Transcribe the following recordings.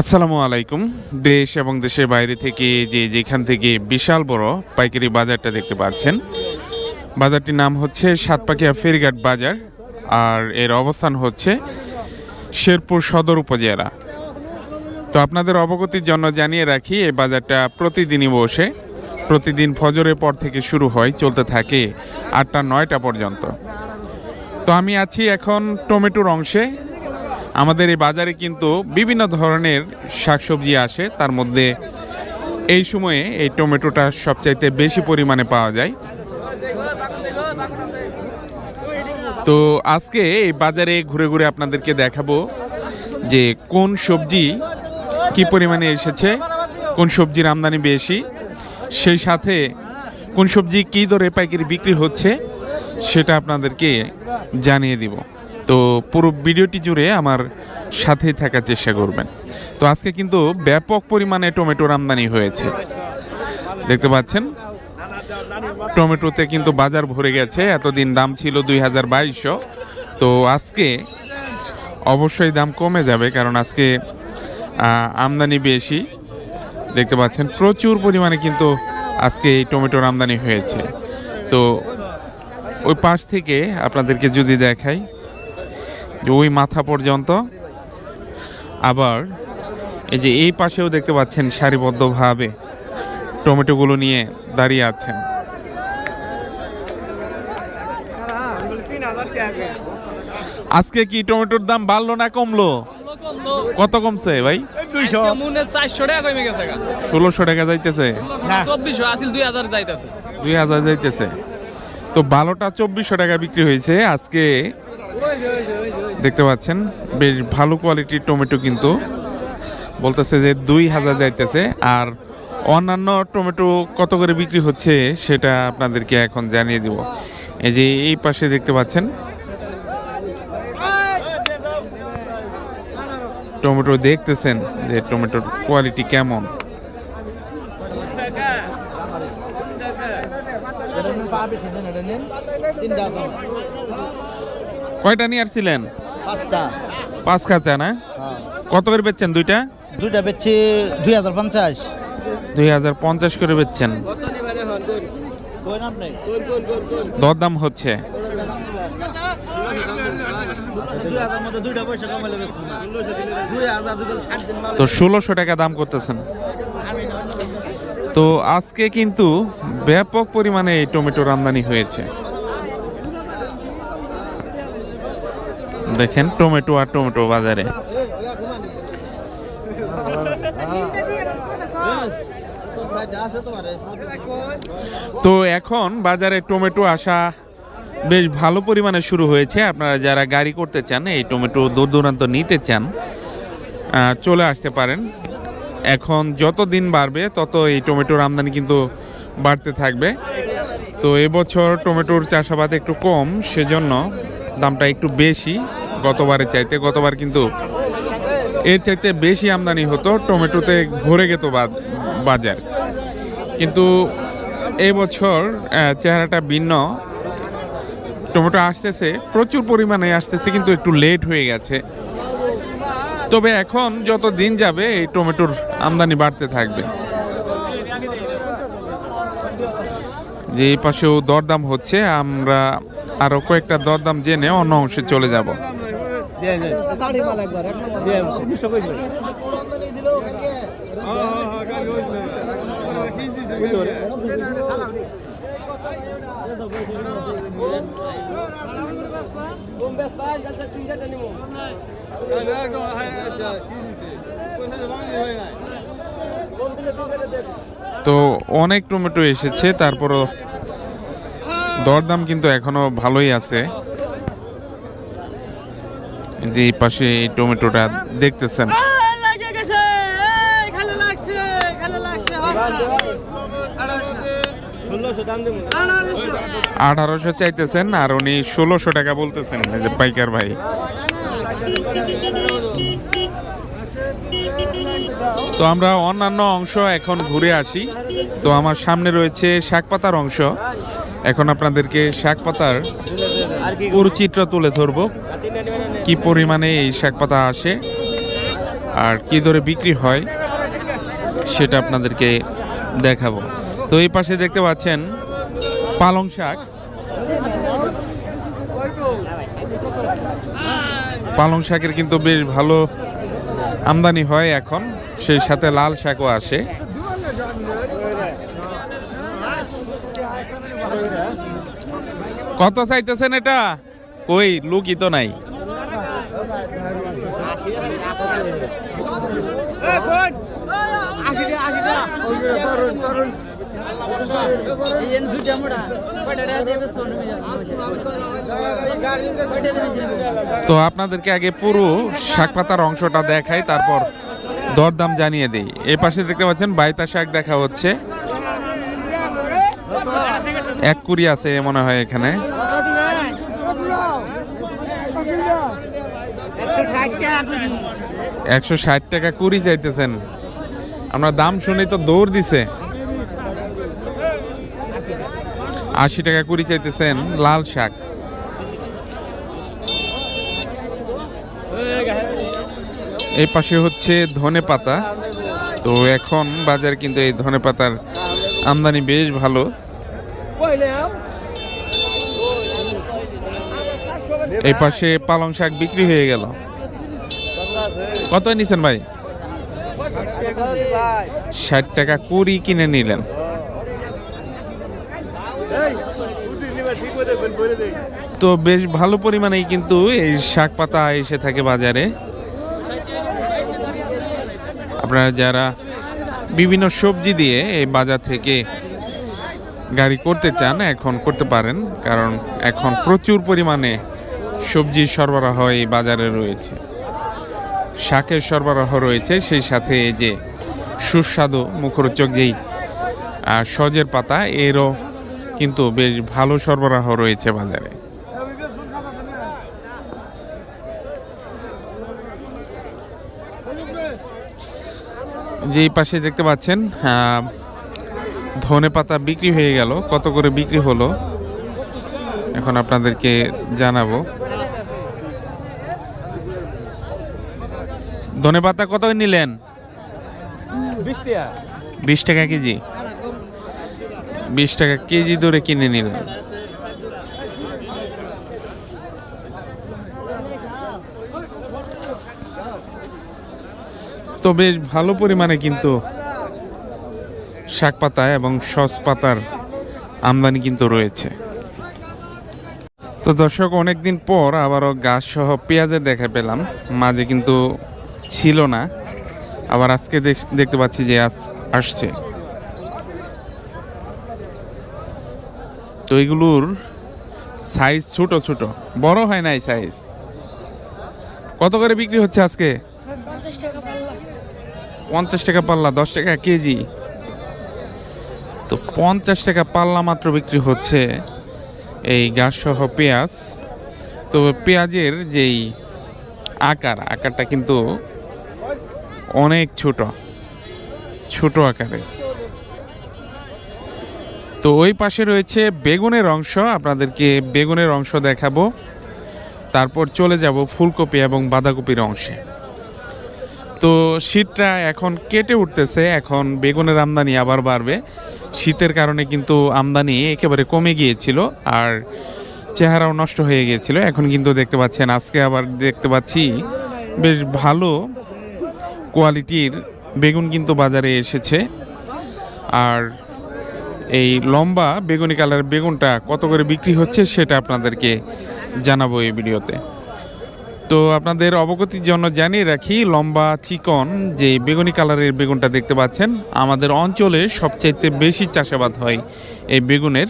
আসসালামু আলাইকুম। দেশ এবং দেশের বাইরে থেকে যে যেখান থেকে বিশাল বড় পাইকারি বাজারটা দেখতে পাচ্ছেন, বাজারটির নাম হচ্ছে সাতপাকিয়া ফেরিঘাট বাজার আর এর অবস্থান হচ্ছে শেরপুর সদর উপজেলা। তো আপনাদের অবগতির জন্য জানিয়ে রাখি, এই বাজারটা প্রতিদিনই বসে, প্রতিদিন ফজরের পর থেকে শুরু হয়, চলতে থাকে আটটা নয়টা পর্যন্ত। তো আমি আছি এখন টমেটোর অংশে আমাদের এই বাজারে কিন্তু বিভিন্ন ধরনের শাকসবজি আসে। তার মধ্যে এই সময়ে এই টমেটোটা সবচাইতে বেশি পরিমাণে পাওয়া যায়। তো আজকে এই বাজারে ঘুরে ঘুরে আপনাদেরকে দেখাবো যে কোন সবজি কি পরিমাণে এসেছে, কোন সবজির আমদানি বেশি, সেই সাথে কোন সবজি কী দরে পাইকারি বিক্রি হচ্ছে, সেটা আপনাদেরকে জানিয়ে দিব। তো পুরো ভিডিওটি জুড়ে আমার সাথেই থাকার চেষ্টা করবেন। তো আজকে কিন্তু ব্যাপক পরিমাণে টমেটোর আমদানি হয়েছে। দেখতে পাচ্ছেন? টমেটোতে কিন্তু বাজার ভরে গেছে। এতদিন দাম ছিল দুই হাজার বাইশশো। তো আজকে অবশ্যই দাম কমে যাবে কারণ আজকে আমদানি বেশি। দেখতে পাচ্ছেন? প্রচুর পরিমাণে কিন্তু আজকে এই টমেটোর আমদানি হয়েছে। তো ওই পাশ থেকে আপনাদেরকে যদি দেখাই ওই মাথা পর্যন্ত। আবার এই যে এই পাশেও দেখতে পাচ্ছেন সারিবদ্ধভাবে টমেটোগুলো নিয়ে দাঁড়িয়ে আছেন। আজকে কি টমেটোর দাম বাড়লো না কমলো? কত কমছে ভাই? ষোলোশো টাকা যাইতেছে। দুই হাজার যাইতেছে। তো বারোটা চব্বিশশো টাকা বিক্রি হয়েছে আজকে। দেখতে পাচ্ছেন, বেশ ভালো কোয়ালিটির টমেটো কিন্তু। বলতেছে যে দুই হাজার যাইতেছে, আর অন্যান্য টমেটো কত করে বিক্রি হচ্ছে সেটা আপনাদেরকে এখন জানিয়ে দিব। এই যে এই পাশে দেখতে পাচ্ছেন, টমেটো দেখতেছেন যে টমেটোর কোয়ালিটি কেমন। কয়টা নিয়ে আসছিলেন? পাঁচটা। পাঁচ কাঁচা না? কত করে বেচছেন দুইটা? দুইটা বেচছি দুই হাজার পঞ্চাশ। দুই হাজার পঞ্চাশ করে বেচছেন। দরদাম হচ্ছে। তো ষোলোশো টাকা দাম করতেছেন। তো আজকে কিন্তু ব্যাপক পরিমাণে এই টমেটোর আমদানি হয়েছে। দেখেন, টমেটো আর টমেটো বাজারে। তো এখন বাজারে টমেটো আসা বেশ ভালো পরিমাণে শুরু হয়েছে। আপনারা যারা গাড়ি করতে চান, এই টমেটো দূর দূরান্ত নিতে চান চলে আসতে পারেন। এখন যত দিন বাড়বে, তত এই টমেটোর আমদানি কিন্তু বাড়তে থাকবে। তো এবছর টমেটোর চাষাবাদ একটু কম, সেজন্য দামটা একটু বেশি, গতবারের চাইতে। গতবার কিন্তু এর চাইতে বেশি আমদানি হতো, টমেটোতে ভরে বা- বাজার। কিন্তু এই বছর চেহারাটা ভিন্ন। টমেটো আসতেছে, প্রচুর পরিমাণে আসতেছে, কিন্তু একটু লেট হয়ে গেছে। তবে এখন যত দিন যাবে, এই টমেটোর আমদানি বাড়তে থাকবে। যে এই পাশেও দরদাম হচ্ছে, আমরা আরও কয়েকটা দরদাম জেনে অন্য অংশে চলে যাব। তো অনেক টমেটো এসেছে তারপরও দরদাম কিন্তু এখনও ভালোই আছে। যে পাশে এই টমেটোটা দেখতেছেন। আঠারোশো চাইতেছেন আর উনি ষোলোশো টাকা বলতেছেন যে পাইকার ভাই। তো আমরা অন্যান্য অংশ এখন ঘুরে আসি। তো আমার সামনে রয়েছে শাকপাতার অংশ। এখন আপনাদেরকে শাক পাতার পরিচিত্র তুলে ধরবো। কি পরিমাণে এই শাক পাতা আসে আর কি দরে বিক্রি হয় সেটা আপনাদেরকে দেখাবো। তো এই পাশে দেখতে পাচ্ছেন পালং শাক। পালং শাকের কিন্তু বেশ ভালো আমদানি হয় এখন, সেই সাথে লাল শাকও আসে। কত চাইতেছেন এটা? কই, লুকই তো নাই। তো আপনাদেরকে আগে পুরো শাক পাতার অংশটা দেখাই, তারপর দরদাম জানিয়ে দিই। এই পাশে দেখতে পাচ্ছেন বাইতা শাক দেখা হচ্ছে। এক কুড়ি আছে মনে হয় এখানে। একশো ষাট টাকা কুড়ি চাইতেছেন। আমরা দাম শুনে তো দৌড় দিছে। আশি টাকা কুড়ি চাইতেছেন লাল শাক। এই পাশে হচ্ছে ধনে পাতা। তো এখন বাজার কিন্তু এই ধনে পাতার আমদানি বেশ ভালো। এই পাশে পালং শাক বিক্রি হয়ে গেল। কত নিছেন ভাই? ষাট টাকা কুড়ি কিনে নিলেন। তো বেশ ভালো পরিমাণেই কিন্তু এই শাক পাতা এসে থাকে বাজারে। আপনারা যারা বিভিন্ন সবজি দিয়ে এই বাজার থেকে গাড়ি করতে চান, এখন করতে পারেন, কারণ এখন প্রচুর পরিমাণে সবজি সরবরাহ এই বাজারে রয়েছে। শাকের সরবরাহ রয়েছে, সেই সাথে এই যে সুস্বাদু মুখরোচক যেই সজের পাতা, এরও কিন্তু বেশ ভালো সরবরাহ রয়েছে বাজারে। যেই পাশে দেখতে পাচ্ছেন ধনে পাতা বিক্রি হয়ে গেল। কত করে বিক্রি হলো? এখন আপনাদেরকে জানাব। ধনে পাতা কত নিলেন? বিশ টাকা। কেজি। বিশ টাকা কেজি ধরে কিনে নিলেন। তো বেশ ভালো পরিমাণে কিন্তু শাক পাতা এবং সস পাতার আমদানি কিন্তু রয়েছে। তো দর্শক অনেকদিন পর আবারও গাছ সহ পেঁয়াজের দেখা পেলাম। মাঝে কিন্তু ছিল না। আবার আজকে দেখ- দেখতে পাচ্ছি যে আস- আসছে। তো এগুলোর সাইজ ছোট ছোট। বড় হয় নাই সাইজ কত করে বিক্রি হচ্ছে আজকে? পঞ্চাশ টাকা পাল্লা দশ টাকা কেজি। তো পঞ্চাশ টাকা পাল্লা মাত্র বিক্রি হচ্ছে এই গাছ সহ পেঁয়াজ। তো পেঁয়াজের যেই আকার, আকারটা কিন্তু অনেক ছোট ছোট আকারে। তো ওই পাশে রয়েছে বেগুনের অংশ, আপনাদেরকে বেগুনের অংশ দেখাবো। তারপর চলে যাব ফুলকপি এবং বাঁধাকপির অংশে। তো শীতটা এখন কেটে উঠতেছে, এখন বেগুনের আমদানি আবার বাড়বে। শীতের কারণে কিন্তু আমদানি একেবারে কমে গিয়েছিল আর চেহারাও নষ্ট হয়ে গিয়েছিল। এখন কিন্তু দেখতে পাচ্ছেন, আজকে আবার দেখতে পাচ্ছি বেশ ভালো কোয়ালিটির বেগুন কিন্তু বাজারে এসেছে। আর এই লম্বা বেগুনি কালারের বেগুনটা কত করে বিক্রি হচ্ছে সেটা আপনাদেরকে জানাব এই ভিডিওতে। তো আপনাদের অবগতির জন্য জানিয়ে রাখি লম্বা চিকন যে বেগুনি কালারের বেগুনটা দেখতে পাচ্ছেন আমাদের অঞ্চলে সবচাইতে বেশি চাষাবাদ হয় এই বেগুনের।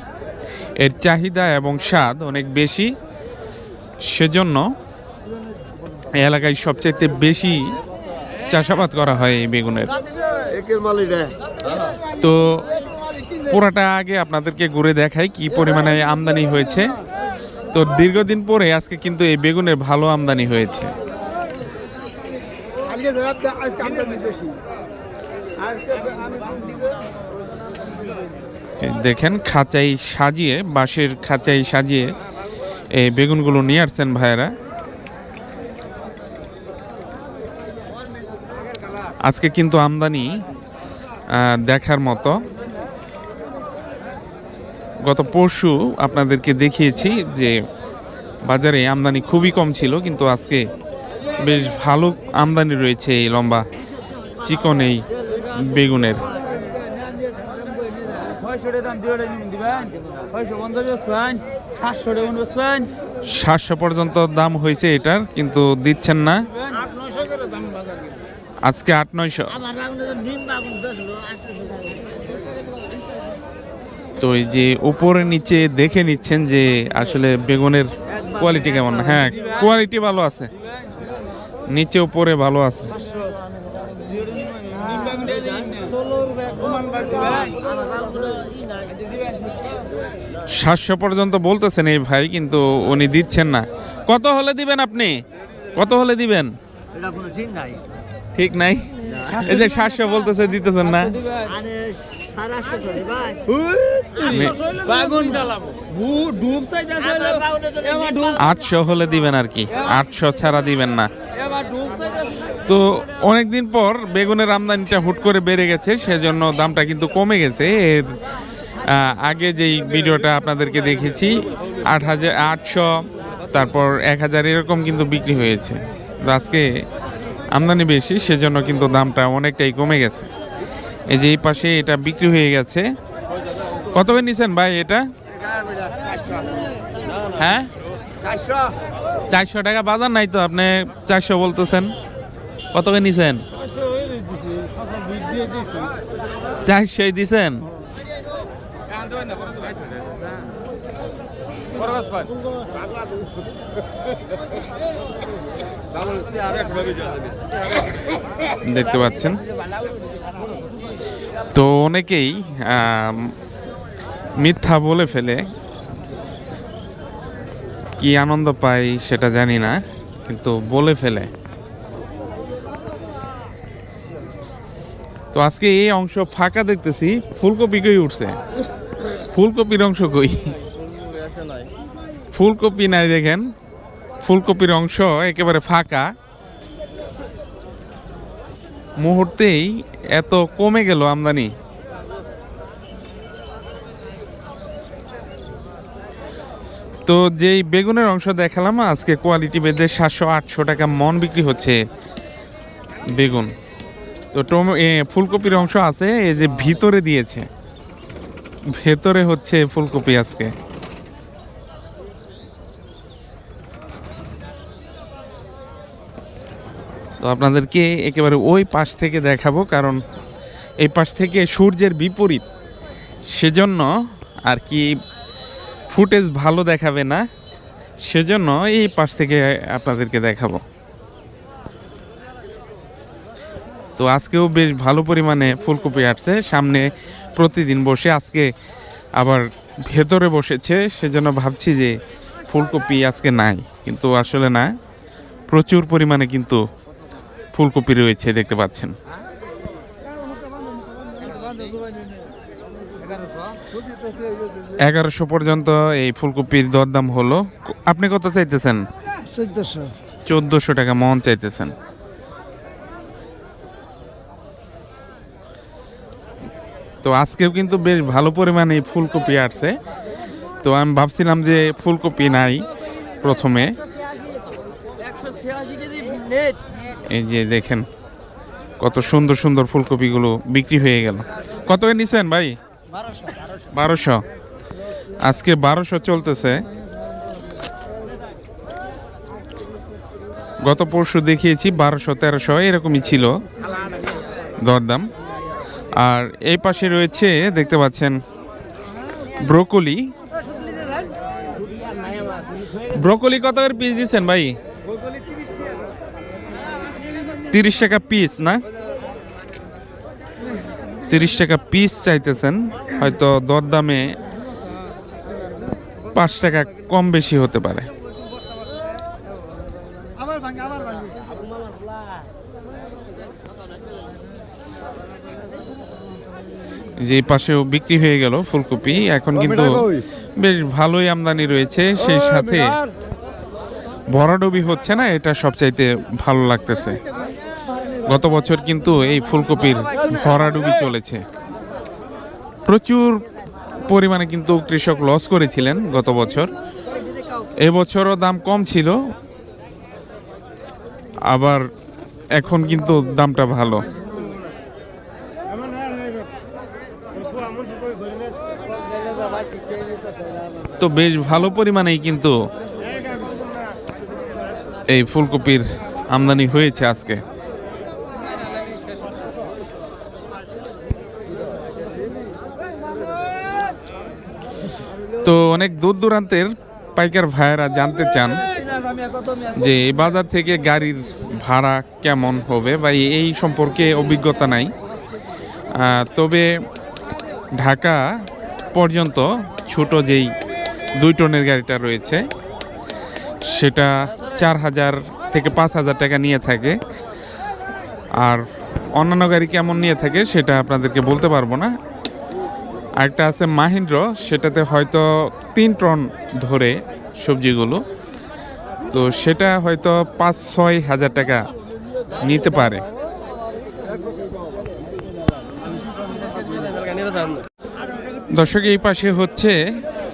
এর চাহিদা এবং স্বাদ অনেক বেশি সেজন্য এই এলাকায় সবচাইতে বেশি চাষাবাদ করা হয় এই বেগুনের। তো পুরাটা আগে আপনাদেরকে ঘুরে দেখাই কি পরিমাণে আমদানি হয়েছে। তো দীর্ঘদিন পরে আজকে কিন্তু এই বেগুনের ভালো আমদানি হয়েছে। দেখেন খাঁচাই সাজিয়ে বাঁশের খাঁচাই সাজিয়ে এই বেগুনগুলো নিয়ে আসছেন ভাইয়েরা। আজকে কিন্তু আমদানি দেখার মতো। গত পরশু আপনাদেরকে দেখিয়েছি যে বাজারে আমদানি খুবই কম ছিল, কিন্তু আজকে বেশ ভালো আমদানি রয়েছে এই লম্বা চিকন এই বেগুনের। সাতশো পর্যন্ত দাম হয়েছে এটার, কিন্তু দিচ্ছেন না। আজকে আট, নয়শো। তো এই যে উপরে নিচে দেখে নিচ্ছেন যে আসলে বেগুনের কোয়ালিটি কেমন? হ্যাঁ কোয়ালিটি ভালো আছে। নিচে উপরে ভালো আছে। সাতশো পর্যন্ত বলতেছেন এই ভাই কিন্তু উনি দিচ্ছেন না। কত হলে দিবেন আপনি? কত হলে দিবেন? ঠিক নাই। এই যে সাতশো বলতেছে দিতেছেন না? আটশো হলে দিবেন আর কি আটশো ছাড়া দিবেন না। তো অনেকদিন পর বেগুনের আমদানিটা হুট করে বেড়ে গেছে সেজন্য দামটা কিন্তু কমে গেছে। এর আগে যেই ভিডিওটা আপনাদেরকে দেখেছি আট হাজার আটশো তারপর এক হাজার এরকম কিন্তু বিক্রি হয়েছে। তো আজকে আমদানি বেশি সেজন্য কিন্তু দামটা অনেকটাই কমে গেছে। এই যে এই পাশে এটা বিক্রি হয়ে গেছে। কত করে নিছেন ভাই এটা? হ্যাঁ? চারশো টাকা বাজার নাই তো, আপনি চারশো বলতেছেন। কত করে নিছেন? চারশোই দিছেন? দেখতে পাচ্ছেন। তো অনেকেই মিথ্যা বলে ফেলে। কি আনন্দ পাই সেটা জানি না কিন্তু বলে ফেলে। তো আজকে এই অংশ ফাঁকা দেখতেছি ফুলকপি কই উঠছে? ফুলকপির অংশ কই? ফুলকপি নাই দেখেন। ফুলকপির অংশ একেবারে ফাঁকা। মুহূর্তেই এত কমে গেল আমদানি। তো যেই বেগুনের অংশ দেখালাম, আজকে কোয়ালিটি বেঁধে সাতশো, আটশো টাকা মন বিক্রি হচ্ছে বেগুন। তো টমে ফুলকপির অংশ আছে, এই যে ভিতরে দিয়েছে। ভেতরে হচ্ছে ফুলকপি আজকে। তো আপনাদেরকে একেবারে ওই পাশ থেকে দেখাবো, কারণ এই পাশ থেকে সূর্যের বিপরীত। সেজন্য আর কি ফুটেজ ভালো দেখাবে না, সেজন্য এই পাশ থেকে আপনাদেরকে দেখাবো। তো আজকেও বেশ ভালো পরিমাণে ফুলকপি আসছে, সামনে প্রতিদিন বসে, আজকে আবার ভেতরে বসেছে, সেজন্য ভাবছি যে ফুলকপি আজকে নাই, কিন্তু আসলে না, প্রচুর পরিমাণে কিন্তু ফুলকপি রয়েছে দেখতে পাচ্ছেন। এগারোশো পর্যন্ত এই ফুলকপির দরদাম হলো। আপনি কত চাইতেছেন? চোদ্দশো। চোদ্দোশো টাকা মন চাইতেছেন। তো আজকেও কিন্তু বেশ ভালো পরিমাণে এই ফুলকপি আসছে। তো আমি ভাবছিলাম যে ফুলকপি নাই প্রথমে। একশো ছিয়াশি কেজি নেট এই যে দেখেন, কত সুন্দর সুন্দর ফুলকপিগুলো বিক্রি হয়ে গেল। কত নিছেন ভাই? বারোশো। আজকে বারোশো চলতেছে। গত পরশু দেখিয়েছি বারোশো, তেরোশো, এরকমই ছিল দরদাম। আর এই পাশে রয়েছে, দেখতে পাচ্ছেন, ব্রোকলি। ব্রোকলি কত করে পিস দিচ্ছেন ভাই? তিরিশ টাকা পিস না? তিরিশ টাকা পিস চাইতেছেন হয়তো দরদামে পাঁচ টাকা কম বেশি হতে পারে। যে পাশেও বিক্রি হয়ে গেল ফুলকপি এখন কিন্তু বেশ ভালোই আমদানি রয়েছে সেই সাথে ভরাডুবি হচ্ছে না এটা সবচাইতে ভালো লাগতেছে। গত বছর কিন্তু এই ফুলকপির ভরাডুবি চলেছে। প্রচুর পরিমাণে কিন্তু কৃষক লস করেছিলেন গত বছর। এবছরও দাম কম ছিল। আবার এখন কিন্তু দামটা ভালো। তো বেশ ভালো পরিমাণেই কিন্তু এই ফুলকপির আমদানি হয়েছে আজকে। তো অনেক দূর দূরান্তের পাইকার ভাইয়েরা জানতে চান যে বাজার থেকে গাড়ির ভাড়া কেমন হবে বা এই সম্পর্কে অভিজ্ঞতা নাই। তবে ঢাকা পর্যন্ত ছোট যেই দুই টনের গাড়িটা রয়েছে, সেটা চার হাজার থেকে পাঁচ হাজার টাকা নিয়ে থাকে। আর অন্যান্য গাড়ি কেমন নিয়ে থাকে সেটা আপনাদেরকে বলতে পারব না। আরেকটা আছে মাহিন্দ্র, সেটাতে হয়তো তিন টন ধরে সবজিগুলো। তো সেটা হয়তো পাঁচ, ছয় হাজার টাকা নিতে পারে। দর্শক, এই পাশে হচ্ছে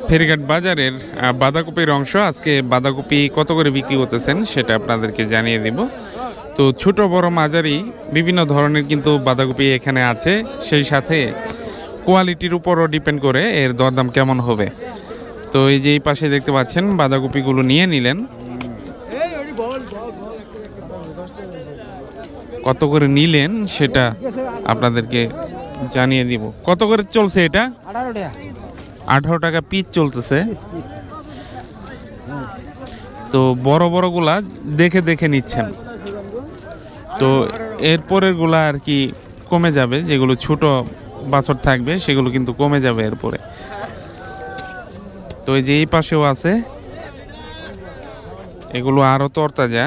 ফেরিঘাট বাজারের বাঁধাকপির অংশ। আজকে বাঁধাকপি কত করে বিক্রি করতেছেন সেটা আপনাদেরকে জানিয়ে দেব। তো ছোট বড় মাঝারি বিভিন্ন ধরনের কিন্তু বাঁধাকপি এখানে আছে। সেই সাথে কোয়ালিটির উপরও ডিপেন্ড করে এর দরদাম কেমন হবে। তো এই যে এই পাশে দেখতে পাচ্ছেন, বাঁধাকপিগুলো নিয়ে নিলেন। কত করে নিলেন সেটা আপনাদেরকে জানিয়ে দিব। কত করে চলছে এটা? আঠারো টাকা পিস চলতেছে। তো বড় বড়গুলা দেখে দেখে নিচ্ছেন। তো এরপরেরগুলা আর কি কমে যাবে, যেগুলো ছোট বাছর থাকবে, সেগুলো কিন্তু কমে যাবে এরপরে। তো এই যে এই পাশেও আছে। এগুলো আরও তরতাজা।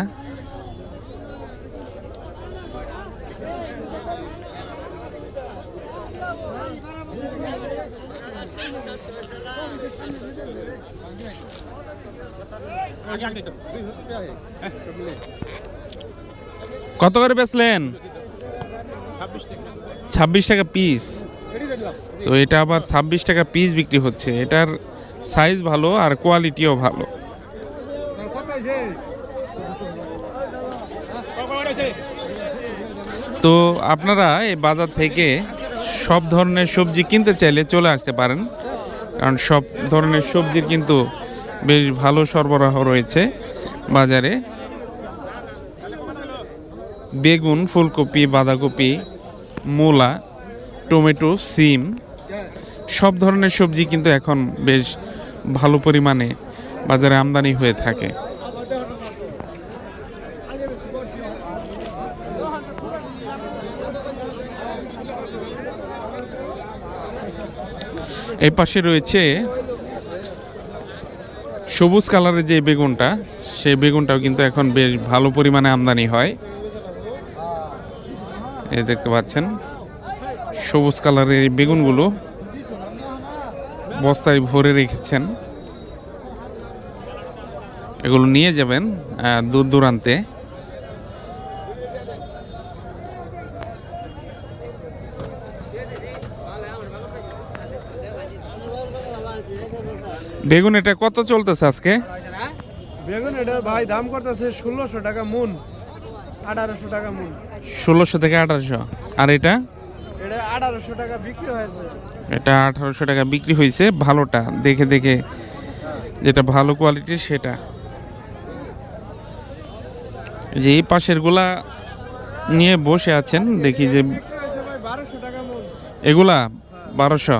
কত করে বেচলেন? ছাব্বিশ টাকা পিস তো এটা আবার ছাব্বিশ টাকা পিস বিক্রি হচ্ছে। এটার সাইজ ভালো আর কোয়ালিটিও ভালো। তো আপনারা এই বাজার থেকে সব ধরনের সবজি কিনতে চাইলে চলে আসতে পারেন। কারণ সব ধরনের সবজির কিন্তু বেশ ভালো সরবরাহ রয়েছে বাজারে। বেগুন, ফুলকপি, বাঁধাকপি মূলা, টমেটো, সিম, সব ধরনের সবজি কিন্তু এখন বেশ ভালো পরিমাণে বাজারে আমদানি হয়ে থাকে। এই পাশে রয়েছে সবুজ কালারের যে বেগুনটা, সেই বেগুনটাও কিন্তু এখন বেশ ভালো পরিমাণে আমদানি হয়। এই দেখতে পাচ্ছেন। সবুজ কালারের এই বেগুনগুলো বস্তায় ভরে রেখেছেন। এগুলো নিয়ে যাবেন দূর দূরান্তে। বেগুন এটা কত চলতেছে আজকে? বেগুন এটা ভাই দাম করতেছে ষোলোশো টাকা মুন, আঠারোশো টাকা মুন। ষোলোশো থেকে আঠারোশো। আর এটা? এটা আঠারোশো টাকা বিক্রি হয়েছে। এটা আঠারোশো টাকা বিক্রি হয়েছে ভালোটা। দেখে দেখে যেটা ভালো কোয়ালিটির সেটা। এই যে এই পাশেরগুলা নিয়ে বসে আছেন দেখি যে এগুলা বারোশো।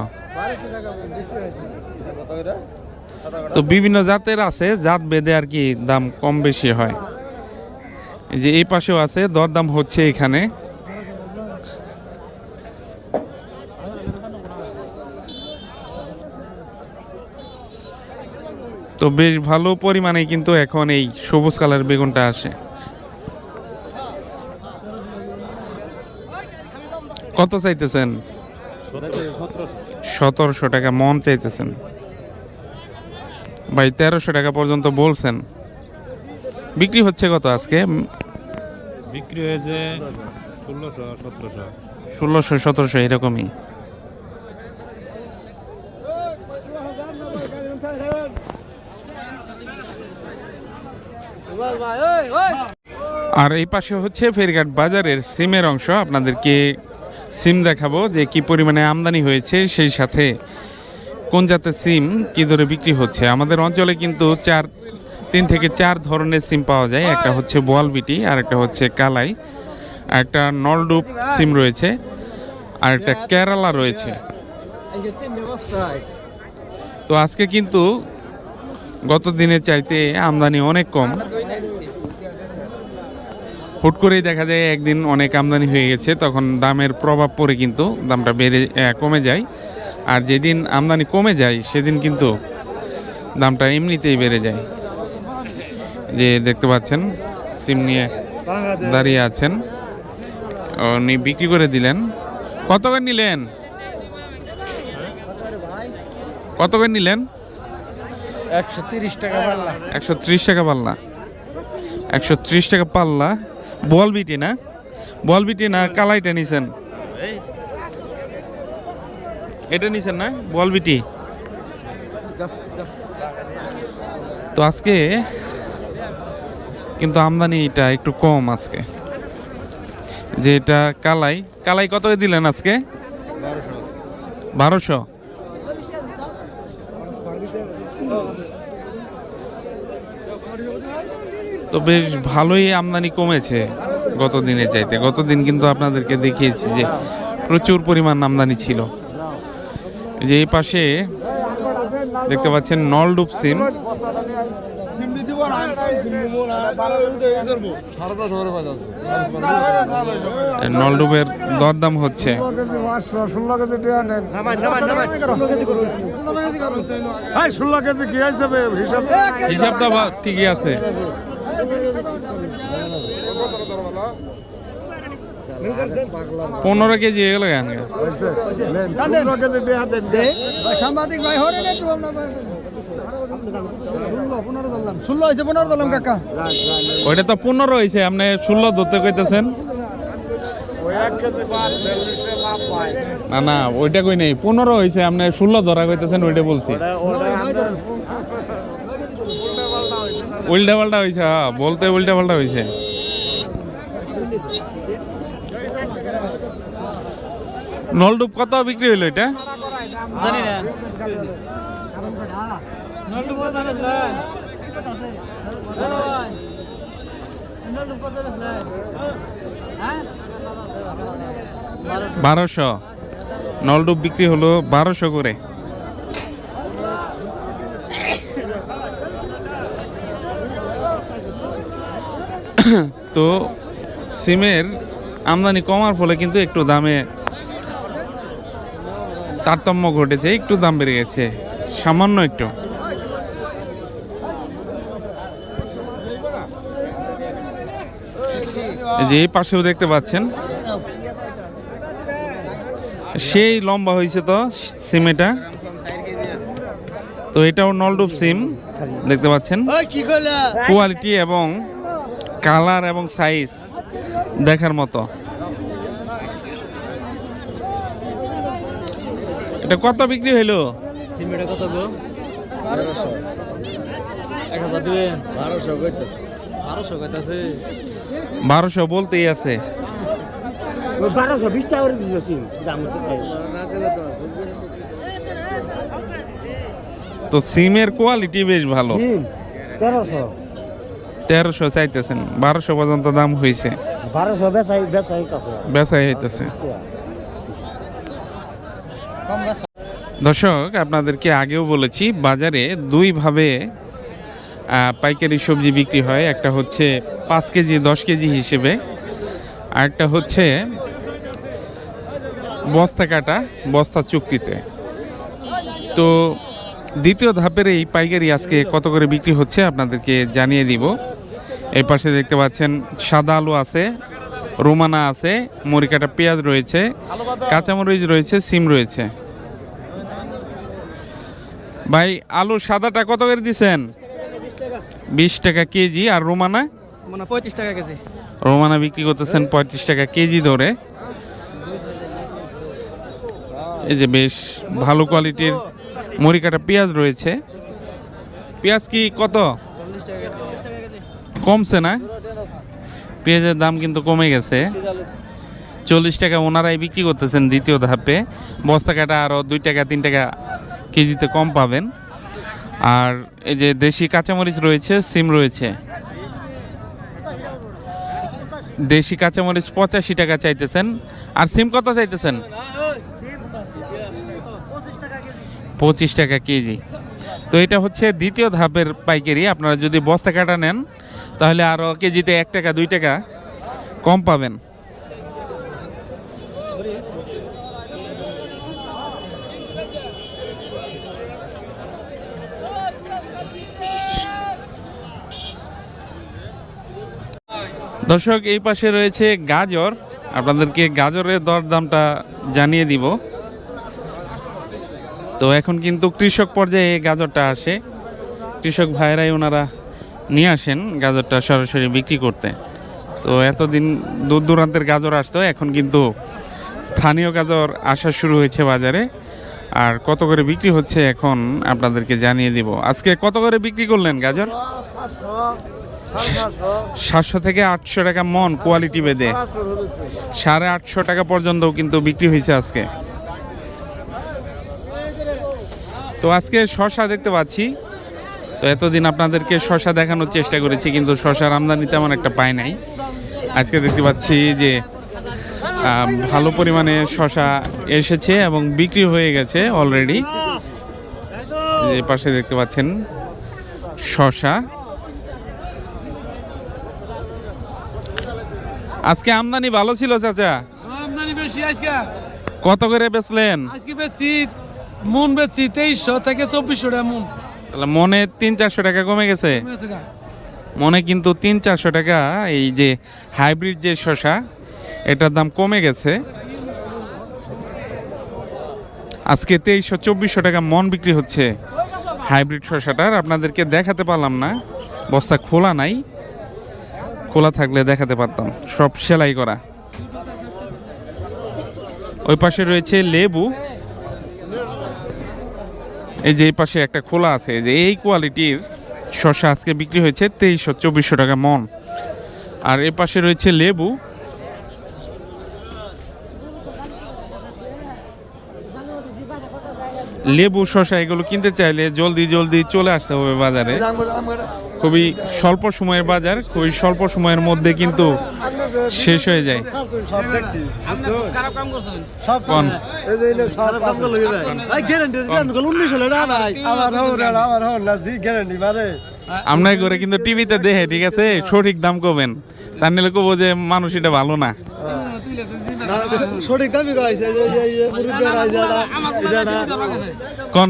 তো বিভিন্ন জাতের আছে জাত বেদে আর কি দাম কম বেশি হয়। যে এই পাশেও আছে, দরদাম হচ্ছে এখানে। তো বেশ ভালো পরিমাণে কিন্তু এখন এই সবুজ কালার বেগুনটা আসে। কত চাইতেছেন? সতেরোশো টাকা, মন চাইতেছেন। ভাই, তেরোশো টাকা পর্যন্ত বলছেন। বিক্রি হচ্ছে কত আজকে? বিক্রি হয়েছে ষোলোশো সতেরোশো। ষোলোশো সতেরোশো এরকমই। আর এই পাশে হচ্ছে ফেরঘাট বাজারের সিমের অংশ। আপনাদেরকে সিম দেখাবো যে কি পরিমাণে আমদানি হয়েছে সেই সাথে কোন জাতের সিম কি দরে বিক্রি হচ্ছে। আমাদের অঞ্চলে কিন্তু চার তিন থেকে চার ধরনের সিম পাওয়া যায়। একটা হচ্ছে বোয়ালবিটি আর একটা হচ্ছে কালাই আর একটা নলডুপ সিম রয়েছে আর একটা কেরালা রয়েছে। তো আজকে কিন্তু গত দিনের চাইতে আমদানি অনেক কম। হুট করেই দেখা যায় একদিন অনেক আমদানি হয়ে গেছে, তখন দামের প্রভাব পড়ে কিন্তু দামটা বেড়ে কমে যায়। আর যেদিন আমদানি কমে যায়, সেদিন কিন্তু দামটা এমনিতেই বেড়ে যায়। যে দেখতে পাচ্ছেন সিম নিয়ে দাঁড়িয়ে আছেন। উনি বিক্রি করে দিলেন। কত করে নিলেন? কত করে নিলেন? একশো তিরিশ টাকা পাল্লা। একশো ত্রিশ টাকা পাল্লা। একশো ত্রিশ টাকা পাল্লা। বল বিটি না? বল বিটি না? কালাইটা নিছেন। এটা নিছেন না? বল বিটি। তো আজকে কিন্তু আমদানি এটা একটু কম আজকে। যে এটা কালাই কালাই কত দিলেন আজকে? বারোশো। তো বেশ ভালোই আমদানি কমেছে গত দিনে চাইতে। গত দিন কিন্তু আপনাদেরকে দেখিয়েছি যে প্রচুর পরিমাণ আমদানি ছিল। যে এই পাশে দেখতে পাচ্ছেন নলডুপ সিম। নলডুবের দরদাম হচ্ছে। ষোলো কেজি টিয়া নেন হ্যাঁ ষোলো কেজি কি হিসাবে হিসাব হিসাবটা ঠিকই আছে। পনেরো কেজি এগুলো সাংবাদিক ভাই হরে ষোলো হয়েছে পনেরো ধরলাম কাকা। ওইটা তো পনেরো হয়েছে আপনি ষোলো ধরতে কইতেছেন? না না ওইটা কই নেই। পনেরো হয়েছে আপনি ষোলো ধরা কইতেছেন ওইটা বলছি। উল্টা পাল্টা হয়েছে হ্যাঁ বলতে উল্টা পাল্টা হয়েছে নলডুব কত বিক্রি হইল এটা? জানি না। হ্যাঁ? বারোশো। নলডুব বিক্রি হলো বারোশো করে। তো সিমের আমদানি কমার ফলে কিন্তু একটু দামে তারতম্য ঘটেছে, একটু দাম বেড়ে গেছে, সামান্য একটু। যে এই পাশেও দেখতে পাচ্ছেন। সেই লম্বা হয়েছে তো সিমেটা তো এটাও নলডুব সিম দেখতে পাচ্ছেন। ওই কি করলা? কোয়ালিটি এবং কালার এবং সাইজ দেখার মতো। এটা কত বিক্রি হইল? সিমেন্টে কত গো? বারোশো। এক হাজার দিবেন বারোশো কইতেছে। বারোশো বলতেই আছে। বারোশো বিশ টাকা করে দিয়েছি তো সিমের কোয়ালিটি বেশ ভালো। তেরোশো। তেরোশো চাইতেছেন বারোশো পর্যন্ত দাম হয়েছে বারোশো বেচাই বেচাই বেচাই হইতেছে। দর্শক আপনাদেরকে আগেও বলেছি বাজারে দুইভাবে পাইকারি সবজি বিক্রি হয়। একটা হচ্ছে পাঁচ কেজি, দশ কেজি হিসেবে। আরেকটা হচ্ছে বস্তা কাটা, বস্তা চুক্তিতে। তো দ্বিতীয় ধাপের এই পাইকারি আজকে কত করে বিক্রি হচ্ছে আপনাদেরকে জানিয়ে দিব। এই পাশে দেখতে পাচ্ছেন, সাদা আলু আছে, রোমানা আছে, মরিকাটা পেঁয়াজ রয়েছে, কাঁচামরিচ রয়েছে, সিম রয়েছে। ভাই, আলু সাদাটা কত করে দিছেন? বিশ টাকা কেজি আর রোমানা? মানে পঁয়ত্রিশ টাকা কেজি। রোমানা বিক্রি করতেছেন পঁয়ত্রিশ টাকা কেজি ধরে। এই যে বেশ ভালো কোয়ালিটির মরিকাটা পেঁয়াজ রয়েছে। পেঁয়াজ কি কত? কমছে না? পেঁয়াজের দাম কিন্তু কমে গেছে। চল্লিশ টাকা ওনারাই বিক্রি করতেছেন দ্বিতীয় ধাপে। বস্তা কাটা আরও দুই টাকা তিন টাকা কেজিতে কম পাবেন। আর এই যে দেশি কাঁচামরিচ রয়েছে, সিম রয়েছে। দেশি কাঁচামরিচ পঁচাশি টাকা চাইতেছেন। আর সিম কত চাইতেছেন? পঁচিশ টাকা কেজি। তো এটা হচ্ছে দ্বিতীয় ধাপের পাইকারি। আপনারা যদি বস্তা কাটা নেন, তাহলে আরও কেজিতে এক টাকা, দুই টাকা কম পাবেন। দর্শক, এই পাশে রয়েছে গাজর। আপনাদেরকে গাজরের দরদামটা জানিয়ে দিব। তো এখন কিন্তু কৃষক পর্যায়ে গাজরটা আসে। কৃষক ভাইরাই ওনারা নিয়ে আসেন গাজরটা সরাসরি বিক্রি করতে। তো এতদিন দূর দূরান্তের গাজর আসতো, এখন কিন্তু স্থানীয় গাজর আসা শুরু হয়েছে বাজারে। আর কত করে বিক্রি হচ্ছে এখন আপনাদেরকে জানিয়ে দিব। আজকে কত করে বিক্রি করলেন গাজর? সাতশো থেকে আটশো টাকা মন কোয়ালিটি বেঁধে। সাড়ে আটশো টাকা পর্যন্ত কিন্তু বিক্রি হয়েছে আজকে। তো আজকে শশা দেখতে পাচ্ছি। তো এতদিন আপনাদেরকে শশা দেখানোর চেষ্টা করেছি, কিন্তু শশার আমদানি তেমন একটা পাই নাই। আজকে দেখতে পাচ্ছি যে ভালো পরিমাণে শশা এসেছে এবং বিক্রি হয়ে গেছে অলরেডি যে পাশে দেখতে পাচ্ছেন শশা। আজকে আমদানি ভালো ছিল চাচা? আমদানি বেশি আজকে। কত করে বেচলেন? আজকে বেচছি মন বেচছি তেইশশো থেকে চব্বিশশো টাকা মন। তাহলে মনে তিন চারশো টাকা কমে গেছে? মনে কিন্তু তিন চারশো টাকা এই যে হাইব্রিড যে শশা এটার দাম কমে গেছে। আজকে তেইশশো চব্বিশশো টাকা মন বিক্রি হচ্ছে হাইব্রিড শশাটার। আপনাদেরকে দেখাতে পারলাম না বস্তা খোলা নাই। খোলা থাকলে দেখাতে পারতাম। সব সেলাই করা। ওই পাশে রয়েছে লেবু। এই যে এই পাশে একটা খোলা আছে। যে এই কোয়ালিটির শশা আজকে বিক্রি হয়েছে তেইশশো, চব্বিশশো টাকা মন। আর এ পাশে রয়েছে লেবু। লেবু, শসা এগুলো কিনতে চাইলে জলদি জলদি চলে আসতে হবে বাজারে। খুবই স্বল্প সময়ের বাজার, খুবই স্বল্প সময়ের মধ্যে কিন্তু শেষ হয়ে যায়। সব দেখছি খারাপ কাম করছেন সব কোন? এই যে এনে সব কাম করে লইবে ভাই গ্যারান্টি দেন গল 19 হলে না ভাই আমার করে কিন্তু টিভিতে দেখে, ঠিক আছে? সঠিক দাম কবেন? তার নিলে কবো যে মানুষ এটা ভালো না। সঠিক কোন?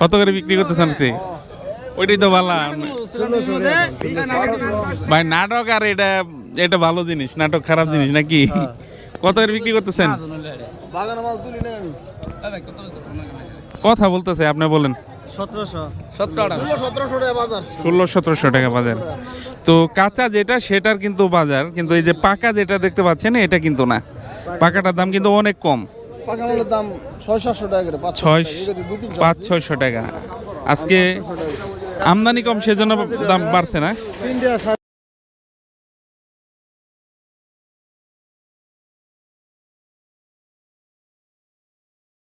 কত করে বিক্রি করতেছেন সে ওইটাই তো ভালো ভাই নাটক আর এটা এটা ভালো জিনিস নাটক খারাপ জিনিস নাকি? কত করে বিক্রি করতেছেন? বাগান মাল তুলি না আমি। কথা বলতেছে আপনি বলেন। 1700 সতেরো বাজার। ষোলো সতেরোশো টাকা বাজার। তো কাঁচা যেটা সেটার কিন্তু বাজার কিন্তু এই যে পাকা যেটা দেখতে পাচ্ছেন এটা কিন্তু না। পাকাটার দাম কিন্তু অনেক কম। পাকা দাম 6 700 টাকা করে ছয় পাঁচ ছয়শো টাকা। আজকে আমদানি কম সেজন্য দাম বাড়ছে না?